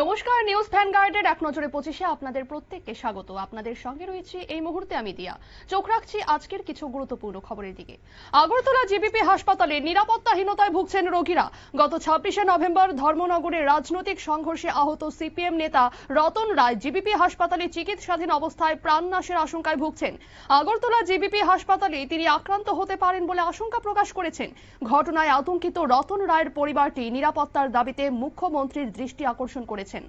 নমস্কার নিউজ ভ্যানগার্ডের এক নজরে পঁচিশে আপনাদের প্রত্যেককে স্বাগত। আপনাদের সঙ্গে রয়েছে এই মুহূর্তে আমি দিয়া। চোখ রাখছি আজকের কিছু গুরুত্বপূর্ণ খবরের দিকে। আগরতলা জিবিপি হাসপাতালে নিরাপত্তাহীনতায় ভুগছেন রোগীরা। গত ছাব্বিশে নভেম্বর ধর্মনগরের রাজনৈতিক সংঘর্ষে আহত সিপিএম নেতা রতন রায় জিবিপি হাসপাতালে চিকিৎসাধীন অবস্থায় প্রাণনাশের আশঙ্কায় ভুগছেন। আগরতলা জিবিপি হাসপাতালে তিনি আক্রান্ত হতে পারেন বলে আশঙ্কা প্রকাশ করেছেন। ঘটনায় আতঙ্কিত রতন রায়ের পরিবারটি নিরাপত্তার দাবিতে মুখ্যমন্ত্রীর দৃষ্টি আকর্ষণ করেছেন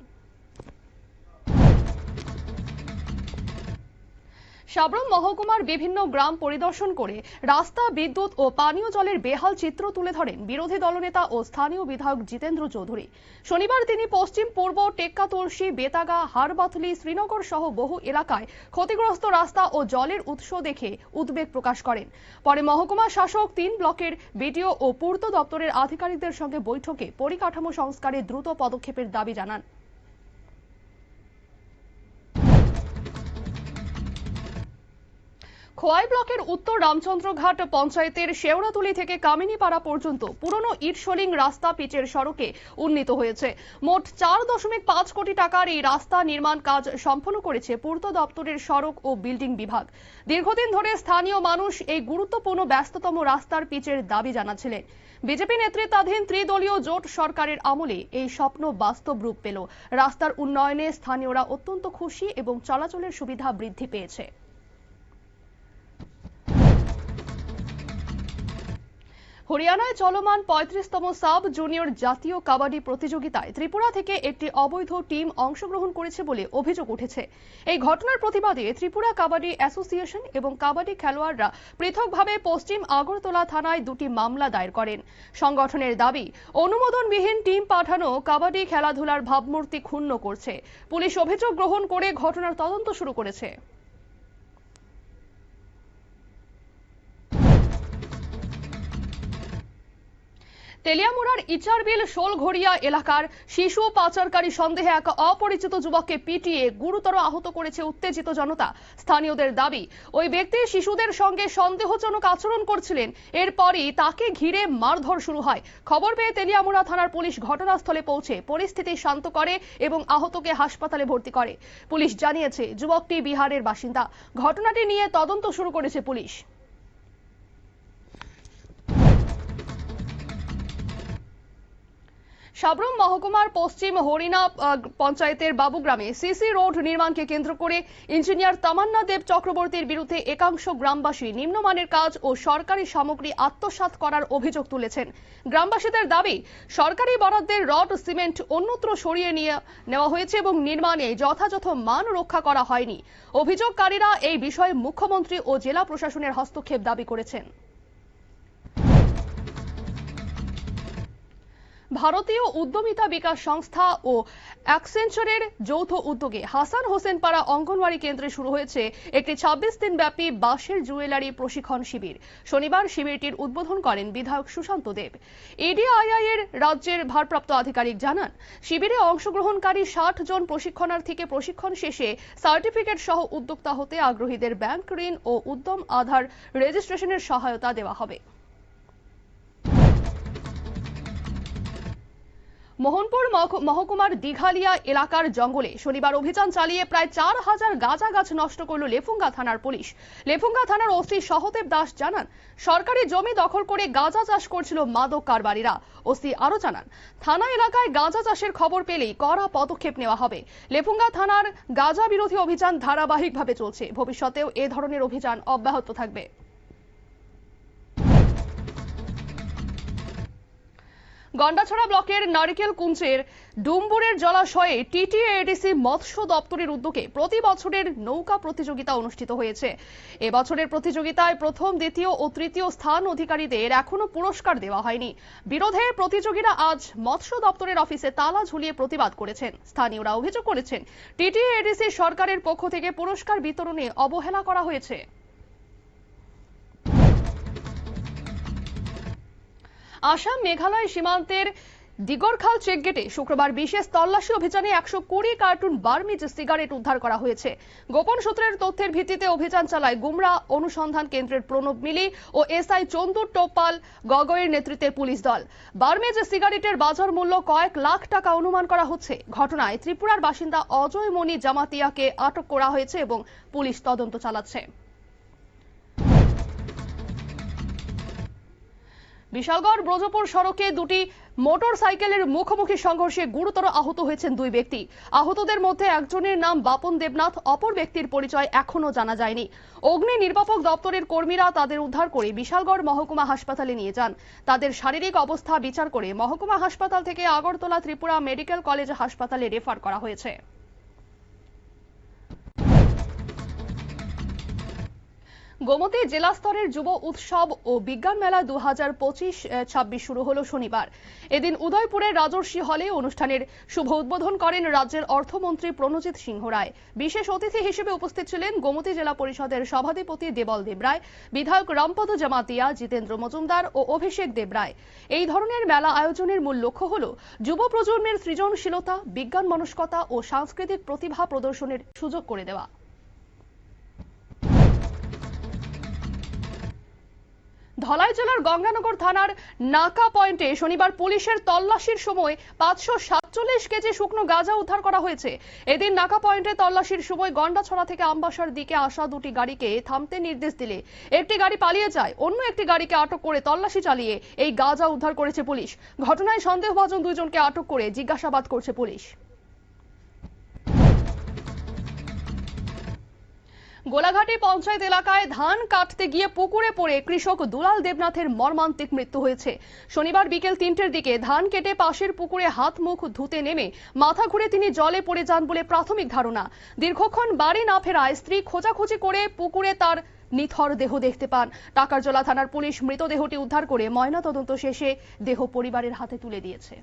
সাবরুম মহকুমার বিভিন্ন গ্রাম পরিদর্শন করে রাস্তা, বিদ্যুৎ ও পানীয় জলের বেহাল চিত্র তুলে ধরেন বিরোধী দলনেতা ও স্থানীয় বিধায়ক জিতেন্দ্র চৌধুরী। শনিবার তিনি পশ্চিম পূর্ব টেক্কা তুলসী বেতাগা হারবাথলি শ্রীনগর সহ বহু এলাকায় ক্ষতিগ্রস্ত রাস্তা ও জলের উৎস দেখে উদ্বেগ প্রকাশ করেন। পরে মহকুমা শাসক তিন ব্লকের বিডিও ও পূর্ত দপ্তরের আধিকারিকদের সঙ্গে বৈঠকে পরিকাঠামো সংস্কারে দ্রুত পদক্ষেপের দাবি জানান। খোয়াই ব্লকের উত্তর রামচন্দ্রঘাট পঞ্চায়েতের শেওড়াতুলি থেকে কামিনীপাড়া পর্যন্ত পুরনো ইটশোলিং রাস্তা পিচের সড়কে উন্নীত হয়েছে। মোট চার দশমিক পাঁচ কোটি টাকার এই রাস্তা নির্মাণ কাজ সম্পন্ন করেছে পূর্ত দপ্তরের সড়ক ও বিল্ডিং বিভাগ। দীর্ঘদিন ধরে স্থানীয় মানুষ এই গুরুত্বপূর্ণ ব্যস্ততম রাস্তার পিচের দাবি জানাচ্ছিলেন। বিজেপি নেতৃত্বাধীন ত্রিদলীয় জোট সরকারের আমলে এই স্বপ্ন বাস্তব রূপ পেল। রাস্তার উন্নয়নে স্থানীয়রা অত্যন্ত খুশি এবং চলাচলের সুবিধা বৃদ্ধি পেয়েছে। হরিয়ানায় চলমান পঁয়ত্রিশতম সাব জুনিয়র জাতীয় কাবাডি প্রতিযোগিতায় ত্রিপুরা থেকে একটি অবৈধ টিম অংশগ্রহণ করেছে বলে অভিযোগ উঠেছে। এই ঘটনার প্রতিবাদে ত্রিপুরা কাবাডি অ্যাসোসিয়েশন এবং কাবাডি খেলোয়াড়রা পৃথকভাবে পশ্চিম আগরতলা থানায় দুটি মামলা দায়ের করেন। সংগঠনের দাবি, অনুমোদনবিহীন টিম পাঠানো কাবাডি খেলাধুলার ভাবমূর্তি ক্ষুণ্ণ করছে। পুলিশ অভিযোগ গ্রহণ করে ঘটনার তদন্ত শুরু করেছে। তেলিয়ামুড়ার ইচারবিল শোলঘড়িয়া এলাকার শিশু পাচারকারী সন্দেহে এক অপরিচিত যুবককে পিটিয়ে গুরুতর আহত করেছে উত্তেজিত জনতা। স্থানীয়দের দাবি, ওই ব্যক্তি শিশুদের সঙ্গে সন্দেহজনক আচরণ করছিলেন, এরপরই তাকে ঘিরে মারধর শুরু হয়। খবর পেয়ে তেলিয়ামুড়া থানার পুলিশ ঘটনাস্থলে পৌঁছে পরিস্থিতি শান্ত করে এবং আহতকে হাসপাতালে ভর্তি করে। পুলিশ জানিয়েছে, যুবকটি বিহারের বাসিন্দা। ঘটনাটি নিয়ে তদন্ত শুরু করেছে পুলিশ। সাবরুম মহকুমার পশ্চিম আহ, পঞ্চায়েতের বাবুগ্রামে সিসি রোড নির্মাণকে কেন্দ্র করে ইঞ্জিনিয়ার তামান্না দেব চক্রবর্তীর বিরুদ্ধে একাংশ গ্রামবাসী নিম্নমানের কাজ ও সরকারি সামগ্রী আত্মসাৎ করার অভিযোগ তুলেছেন। গ্রামবাসীদের দাবি সরকারি বরাদ্দের রড সিমেন্ট অন্যত্র সরিয়ে নিয়ে নেওয়া হয়েছে এবং নির্মাণে যথাযথ মান রক্ষা করা হয়নি। অভিযোগকারীরা এই বিষয়ে মুখ্যমন্ত্রী ও জেলা প্রশাসনের হস্তক্ষেপ দাবি করেছেন। ভারতীয় উদ্যমিতা বিকাশ সংস্থা ও অ্যাকসেঞ্চারের যৌথ উদ্যোগে হাসান হোসেন পাড়া অঙ্গনওয়াড়ি কেন্দ্রে শুরু হয়েছে একটি ছাব্বিশ দিন ব্যাপী বাঁশের জুয়েলারি প্রশিক্ষণ শিবির। শনিবার শিবিরটির উদ্বোধন করেন বিধায়ক সুশান্ত দেব। এডিআইআই এর রাজ্যের ভারপ্রাপ্ত আধিকারিক জানান, শিবিরে অংশগ্রহণকারী ষাট জন প্রশিক্ষণার্থীকে প্রশিক্ষণ শেষে সার্টিফিকেট সহ উদ্যোক্তা হতে আগ্রহীদের ব্যাংক ঋণ ও উদ্যম আধার রেজিস্ট্রেশনের সহায়তা দেওয়া হবে। মোহনপুর মহকুমার দিঘালিয়া এলাকার জঙ্গলে শনিবার অভিযান চালিয়ে প্রায় চার হাজার গাঁজা গাছ নষ্ট করল লেফুঙ্গা থানার পুলিশ। লেফুঙ্গা থানার ওসি সহদেব দাস জানান, সরকারি জমি দখল করে গাঁজা চাষ করছিল মাদক কারবারিরা। ওসি আরও জানান, থানা এলাকায় গাঁজা চাষের খবর পেলেই কড়া পদক্ষেপ নেওয়া হবে। লেফুঙ্গা থানার গাঁজা বিরোধী অভিযান ধারাবাহিকভাবে চলছে। ভবিষ্যতেও এ ধরনের অভিযান অব্যাহত থাকবে। গন্ডাছড়া ব্লকের নারিকেল কুঞ্চের ডুম্বুরের জলাশয়ে টিটিএডিসি মৎস্য দপ্তরের উদ্যোগে প্রতি বছরের নৌকা প্রতিযোগিতা অনুষ্ঠিত হয়েছে। এবছরের প্রতিযোগিতায় প্রথম, দ্বিতীয় ও তৃতীয় স্থান অধিকারীদের এখনও পুরস্কার দেওয়া হয়নি। বিরোধে প্রতিযোগীরা আজ মৎস্য দপ্তরের অফিসে তালা ঝুলিয়ে প্রতিবাদ করেছেন। স্থানীয়রা অভিযোগ করেছেন টিটিএডিসি সরকারের পক্ষ থেকে পুরস্কার বিতরণে অবহেলা করা হয়েছে। আসাম মেঘালয় সীমান্তের দিগরখাল চেকগেটে শুক্রবার বিশেষ তল্লাশি অভিযানে একশো কুড়ি কার্টুন বার্মিজ সিগারেট উদ্ধার করা হয়েছে। গোপন সূত্রের তথ্যের ভিত্তিতে অভিযান চালায় গুমরা অনুসন্ধান কেন্দ্রের প্রণব মিলি ও এসআই চন্দু টোপাল গগৈয়ের নেতৃত্বে পুলিশ দল। বার্মিজ সিগারেটের বাজার মূল্য কয়েক লাখ টাকা অনুমান করা হচ্ছে। ঘটনায় ত্রিপুরার বাসিন্দা অজয় মণি জামাতিয়াকে আটক করা হয়েছে এবং পুলিশ তদন্ত চালাচ্ছে। বিশালগড় ব্রজপুর সড়কে দুটি মোটর সাইকেলের মুখোমুখি সংঘর্ষে গুরুতর আহত হয়েছেন দুই ব্যক্তি। আহতদের মধ্যে একজনের নাম বাপন দেবনাথ, অপর ব্যক্তির পরিচয় এখনও জানা যায়নি। অগ্নি নির্বাপক দপ্তরের কর্মীরা তাদের উদ্ধার করে বিশালগড় মহকুমা হাসপাতালে নিয়ে যান। তাদের শারীরিক অবস্থা বিচার করে মহকুমা হাসপাতাল থেকে আগরতলা ত্রিপুরা মেডিকেল কলেজ হাসপাতালে রেফার করা হয়েছে। গোমতী জেলা স্তরের যুব উৎসব ও বিজ্ঞান মেলা দু হাজার পঁচিশ ছাব্বিশ শুরু হলো শনিবার। এদিন উদয়পুরের রাজর্ষি হলে অনুষ্ঠানের শুভ উদ্বোধন করেন রাজ্যের অর্থমন্ত্রী প্রণজিৎ সিংহ রায়। বিশেষ অতিথি হিসেবে উপস্থিত ছিলেন গোমতী জেলা পরিষদের সভাধিপতি দেবল দেবরায়, বিধায়ক রামপদ জামাতিয়া, জিতেন্দ্র মজুমদার ও অভিষেক দেবরায়। এই ধরনের মেলা আয়োজনের মূল লক্ষ্য হল যুব প্রজন্মের সৃজনশীলতা, বিজ্ঞান মনস্কতা ও সাংস্কৃতিক প্রতিভা প্রদর্শনের সুযোগ করে দেওয়া। ধলাই জেলার গঙ্গানগর থানার নাকা পয়েন্টে শনিবার পুলিশের তল্লাশির সময় পাঁচশো সাতচল্লিশ কেজি শুকনো গাঁজা উদ্ধার করা হয়েছে। এদিন নাকা পয়েন্টে তল্লাশির সময় গন্ডাছড়া থেকে আমবাসার দিকে আসা দুটি গাড়িকে থামতে নির্দেশ দিলে। একটি গাড়ি পালিয়ে যায়, অন্য একটি গাড়িকে আটক করে তল্লাশি চালিয়ে এই গাঁজা উদ্ধার করেছে পুলিশ। ঘটনায় সন্দেহভাজন দুইজনকে আটক করে জিজ্ঞাসাবাদ করছে পুলিশ। গোলাঘাটি পঞ্চায়েত এলাকায় ধান কাটতে গিয়ে পুকুরে পড়ে কৃষক দুলাল দেবনাথের মর্মান্তিক মৃত্যু হয়েছে। শনিবার বিকেল তিনটের দিকে ধান কেটে পাশের পুকুরে হাত মুখ ধুতে নেমে মাথা ঘুরে তিনি জলে পড়ে যান বলে প্রাথমিক ধারণা। দীর্ঘক্ষণ বাড়ি না ফেরায় স্ত্রী খোঁজাখুঁজি করে পুকুরে তার নিথর দেহ দেখতে পান। টাকারজলা থানার পুলিশ মৃতদেহটি উদ্ধার করে ময়নাতদন্ত শেষে দেহ পরিবারের হাতে তুলে দিয়েছে।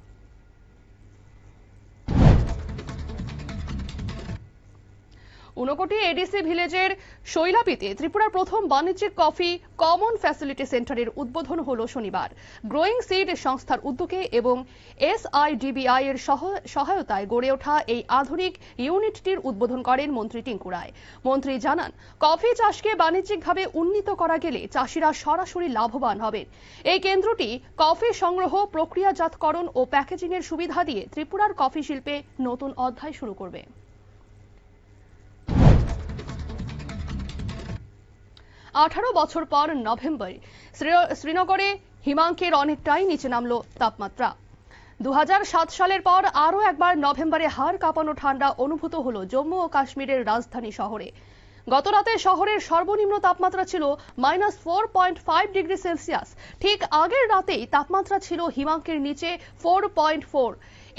ঊনকোটি এডিসি ভিলেজের শৈলাপিতে ত্রিপুরার প্রথম বাণিজ্যিক কফি কমন ফ্যাসিলিটি সেন্টারের উদ্বোধন হল শনিবার। গ্রোয়িং সিড সংস্থার উদ্যোগে এবং এসআইডিবিআই এর সহায়তায় গড়ে ওঠা এই আধুনিক ইউনিটটির উদ্বোধন করেন মন্ত্রী টিঙ্কু রায়। মন্ত্রী জানান, কফি চাষকে বাণিজ্যিকভাবে উন্নীত করা গেলে চাষিরা সরাসরি লাভবান হবেন। এই কেন্দ্রটি কফি সংগ্রহ, প্রক্রিয়াজাতকরণ ও প্যাকেজিং এর সুবিধা দিয়ে ত্রিপুরার কফি শিল্পে নতুন অধ্যায় শুরু করবে। আঠারো বছর পর নভেম্বরে শ্রীনগরে হিমাঙ্কের অনেকটাই নিচে নামল তাপমাত্রা। দু হাজার সাত সালের পর আরও একবার নভেম্বরে হাড় কাঁপানো ঠান্ডা অনুভূত হল জম্মু ও কাশ্মীরের রাজধানী শহরে। গতরাতে শহরের সর্বনিম্ন তাপমাত্রা ছিল minus four point five degree Celsius. ঠিক আগের রাতেই তাপমাত্রা ছিল হিমাঙ্কের নিচে ফোর পয়েন্ট ফোর।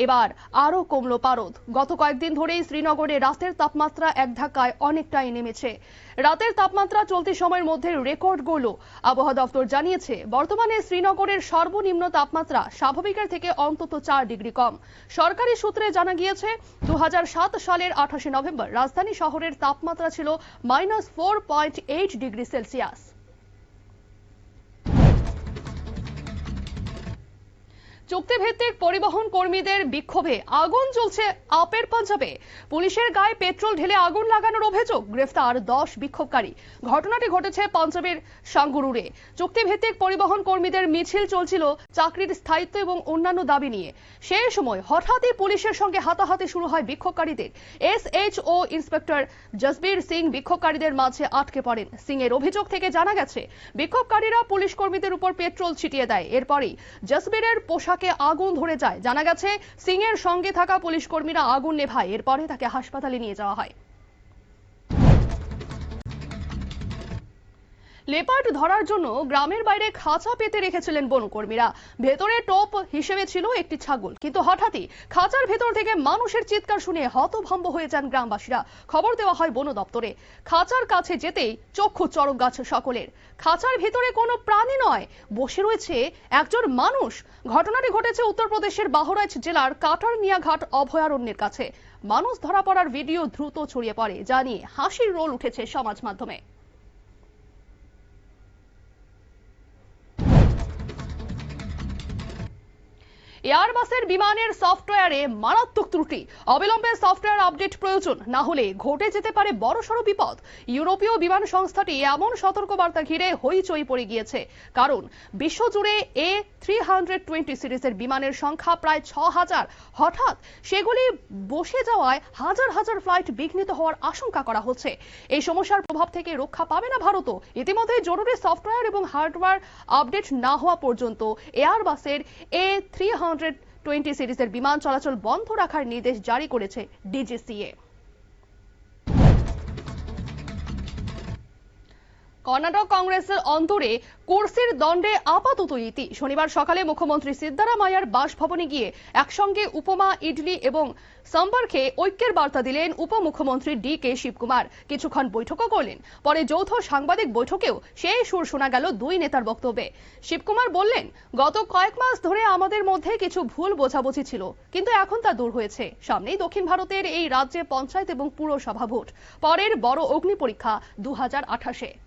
এবার আরও কমল পারদ। গত কয়েকদিন ধরেই শ্রীনগরে রাতের তাপমাত্রা এক ধাক্কায় অনেকটাই নেমেছে। রাতের তাপমাত্রা চলতি সময়ের মধ্যে রেকর্ড গড়ল। আবহাওয়া দপ্তর জানিয়েছে, বর্তমানে শ্রীনগরের সর্বনিম্ন তাপমাত্রা স্বাভাবিকের থেকে অন্তত চার ডিগ্রি কম। সরকারি সূত্রে জানা গিয়েছে দু হাজার সাত সালের আঠাশে নভেম্বর রাজধানী শহরের তাপমাত্রা ছিল minus four point eight degree Celsius. চুক্তিভিত্তিক পরিবহন কর্মীদের বিক্ষোভে আগুন চলছে আপের পাঞ্জাবে। পুলিশের গায়ে পেট্রোল ঢেলে আগুন লাগানোর অভিযোগ। গ্রেফতার দশ বিক্ষোভকারী। ঘটনাটি ঘটেছে পাঞ্জাবের সাঙ্গুরুরে। চুক্তিভিত্তিক পরিবহন কর্মীদের মিছিল চলছিল চাকরির স্থায়িত্ব এবং অন্যান্য দাবি নিয়ে। সেই সময় হঠাৎই পুলিশের সঙ্গে হাতাহাতি শুরু হয় বিক্ষোভকারীদের। S H O inspector Jasbir Singh বিক্ষোভকারীদের মাঝে আটকে পড়েন। সিং এর অভিযোগ থেকে জানা গেছে, বিক্ষোভকারীরা পুলিশ কর্মীদের উপর পেট্রোল ছিটিয়ে দেয়। এরপরই জসবীরের পোশাক পোশাকে আগুন ধরে যায়। জানা গেছে সিং এর সঙ্গে থাকা পুলিশ কর্মীরা আগুন নেভায়। এরপরে তাকে হাসপাতালে নিয়ে যাওয়া হয়। লেপার্ড ধরার জন্য গ্রামের বাইরে খাঁচা পেতে রেখেছিলেন বনকর্মীরা। ভেতরে টোপ হিসেবে ছিল একটি ছাগল। কিন্তু হঠাৎই খাঁচার ভেতর থেকে মানুষের চিৎকার শুনে হতভম্ব হয়ে যান গ্রামবাসীরা। খবর দেওয়া হয় বন দপ্তরে। খাঁচার কাছে যেতেই চক্ষু চরক গাছ সকলের। খাঁচার ভেতরে কোনো প্রাণী নয়, বসে রয়েছে একজন মানুষ। ঘটনাটি ঘটেছে উত্তরপ্রদেশের বাহরাইচ জেলার কাটার মিয়াঘাট অভয়ারণ্যের কাছে। মানুষ ধরা পড়ার ভিডিও দ্রুত ছড়িয়ে পড়ে। যা নিয়ে হাসির রোল উঠেছে সমাজ মাধ্যমে। এয়ারবাসের বিমানের সফটওয়্যারে মারাত্মক ত্রুটি। অবিলম্বে সফটওয়্যার আপডেট প্রয়োজন, না হলে ঘটে যেতে পারে বড়সড় বিপদ। ইউরোপীয় বিমান সংস্থাটি এমন সতর্কবার্তা ঘিরে হইচই পড়ে গিয়েছে। কারণ, বিশ্বজুড়ে এ থ্রি সিরিজের বিমানের সংখ্যা প্রায় ছ হাজার হঠাৎ, সেগুলি বসে যাওয়ায় হাজার হাজার ফ্লাইট বিঘ্নিত হওয়ার আশঙ্কা করা হচ্ছে। এই সমস্যার প্রভাব থেকে রক্ষা পাবে না ভারতও। ইতিমধ্যে জরুরি সফটওয়্যার এবং হার্ডওয়্যার আপডেট না হওয়া পর্যন্ত এয়ারবাসের এ থ্রি হান্ড্রেড টোয়েন্টি সিরিজের বিমান চলাচল বন্ধ রাখার নির্দেশ জারি করেছে ডিজিসিএ। কর্ণাটক কংগ্রেসের অন্তরে কুর্সির দণ্ডে আপাতত ইতি। শনিবার সকালে মুখ্যমন্ত্রী সিদ্দারামায়ার বাসভবনে গিয়ে একসঙ্গে উপমা, ইডলি এবং সম্পর্কে খেয়ে ঐক্যের বার্তা দিলেন উপমুখ্যমন্ত্রী ডি কে শিবকুমার। কিছুক্ষণ বৈঠকও করলেন। পরে যৌথ সাংবাদিক বৈঠকেও সেই সুর শোনা গেল দুই নেতার বক্তব্যে। শিবকুমার বললেন, গত কয়েক মাস ধরে আমাদের মধ্যে কিছু ভুল বোঝাবুঝি ছিল, কিন্তু এখন তা দূর হয়েছে। সামনেই দক্ষিণ ভারতের এই রাজ্যে পঞ্চায়েত এবং পুরসভা ভোট। পরের বড় অগ্নি পরীক্ষা দু হাজার আঠাশে।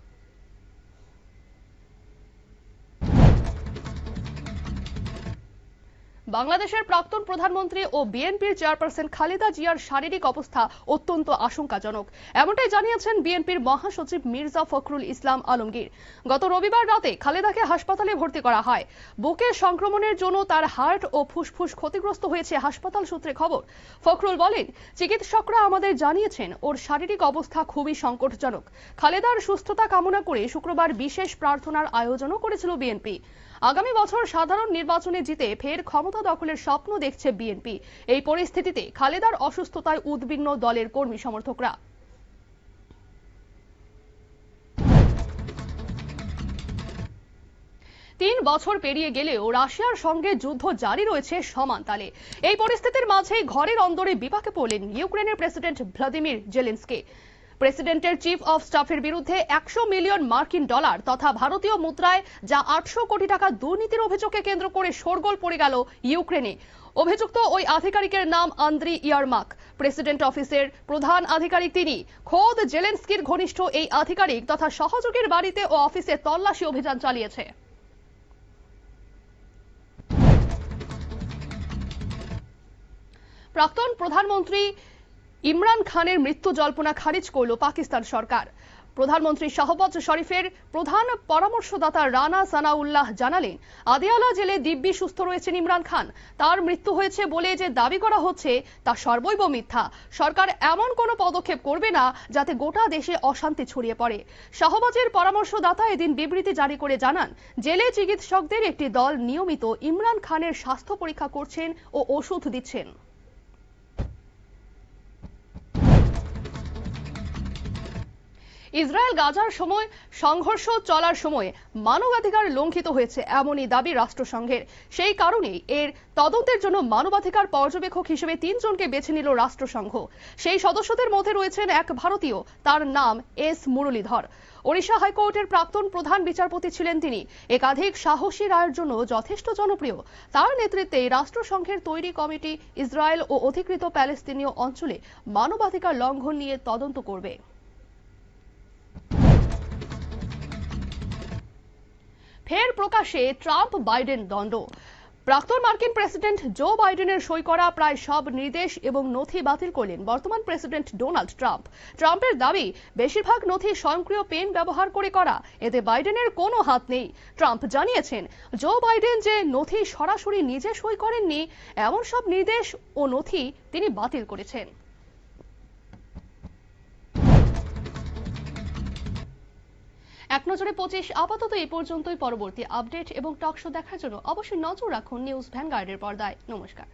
বাংলাদেশের প্রাক্তন প্রধানমন্ত্রী ও বিএনপির চেয়ারপারসন খালেদা জিয়ার শারীরিক অবস্থা অত্যন্ত আশঙ্কাজনক। এমনটাই জানিয়েছেন বিএনপির মহাসচিব মির্জা ফখরুল ইসলাম আলমগীর। গত রবিবার রাতে খালেদাকে হাসপাতালে ভর্তি করা হয়। বুকে সংক্রমণের জন্য তার হার্ট ও ফুসফুস ক্ষতিগ্রস্ত হয়েছে হাসপাতাল সূত্রে খবর। ফখরুল বলেন, চিকিৎসকরা আমাদের জানিয়েছেন, ওর শারীরিক অবস্থা খুবই সংকটজনক। খালেদার সুস্থতা কামনা করে শুক্রবার বিশেষ প্রার্থনার আয়োজনও করেছিল বিএনপি। আগামী বছর সাধারণ নির্বাচনে জিতে ফের ক্ষমতা দখলের স্বপ্ন দেখছে বিএনপি। এই পরিস্থিতিতে খালেদার অসুস্থতায় উদ্বিগ্ন দলের কর্মী সমর্থকরা। তিন বছর পেরিয়ে গেলেও রাশিয়ার সঙ্গে যুদ্ধ জারি রয়েছে সমান তালে। এই পরিস্থিতির মাঝেই ঘরের অন্দরে বিপাকে পড়লেন ইউক্রেনের প্রেসিডেন্ট ভ্লাদিমির জেলেন্সকি। প্রেসিডেন্টের চিফ অফ স্টাফের বিরুদ্ধে একশো মিলিয়ন মার্কিন ডলার তথা ভারতীয় মুদ্রায় যা আটশো কোটি টাকা দুর্নীতির অভিযোগকে কেন্দ্র করে শোরগোল পড়ে গেল ইউক্রেনে। অভিযুক্ত ওই আধিকারিকের নাম আন্দ্রি ইয়ারমাক। প্রেসিডেন্ট অফিসের প্রধান আধিকারিক তিনি। খোদ জেলেন্সকির ঘনিষ্ঠ এই আধিকারিক তথা সহযোগীর বাড়িতে ও অফিসে তল্লাশি অভিযান চালিয়েছে। প্রাক্তন প্রধানমন্ত্রী ইমরান খানের মৃত্যু জল্পনা খারিজ করল পাকিস্তান সরকার। প্রধানমন্ত্রী শাহবাজ শরীফের প্রধান পরামর্শদাতা রানা সানাউল্লাহ জানালেন, আদিয়ালা জেলে দিব্যি সুস্থ রয়েছেন ইমরান খান। তার মৃত্যু হয়েছে বলে যে দাবি করা হচ্ছে তা সর্বৈব মিথ্যা। সরকার এমন কোনো পদক্ষেপ করবে না যাতে গোটা দেশে অশান্তি ছড়িয়ে পড়ে। শাহবাজের পরামর্শদাতা এদিন বিবৃতি জারি করে জানান, জেলে চিকিৎসকদের একটি দল নিয়মিত ইমরান খানের স্বাস্থ্য পরীক্ষা করছেন ও ওষুধ দিচ্ছেন। ইসরায়েল গাজার সময়, সংঘর্ষ চলার সময় মানবাধিকার লঙ্ঘিত হয়েছে এমনই দাবি রাষ্ট্রসংঘের। সেই কারণেই এর তদন্তের জন্য মানবাধিকার পর্যবেক্ষক হিসেবে তিনজনকে বেছে নিল রাষ্ট্রসংঘ। সেই সদস্যদের মধ্যে রয়েছেন এক ভারতীয়, তার নাম এস মুরলীধর। ওড়িশা হাইকোর্টের প্রাক্তন প্রধান বিচারপতি ছিলেন তিনি। একাধিক সাহসী রায়ের জন্য যথেষ্ট জনপ্রিয়। তার নেতৃত্বে রাষ্ট্রসংঘের তৈরি কমিটি ইসরায়েল ও অধিকৃত প্যালেস্তিনীয় অঞ্চলে মানবাধিকার লঙ্ঘন নিয়ে তদন্ত করবে। ফের প্রকাশে ট্রাম্প বাইডেন দ্বন্দ্ব প্রাক্তন মার্কিন প্রেসিডেন্ট জো বাইডেনের সই করা প্রায় সব নির্দেশ এবং নথি বাতিল করলেন বর্তমান প্রেসিডেন্ট ডোনাল্ড ট্রাম্প। ট্রাম্পের দাবি, বেশিরভাগ নথি স্বয়ংক্রিয় পেন ব্যবহার করে করা, এতে বাইডেনের কোনো হাত নেই। ট্রাম্প জানিয়েছেন, জো বাইডেন যে নথি সরাসরি নিজে সই করেননি, এমন সব নির্দেশ ও নথি তিনি বাতিল করেছেন। এক নজরে পঁচিশ, আপাতত এই পর্যন্তই পরবর্তী আপডেট এবং টক শো দেখার জন্য অবশ্যই নজর রাখুন নিউজ ভ্যানগার্ডের পর্দায়। নমস্কার।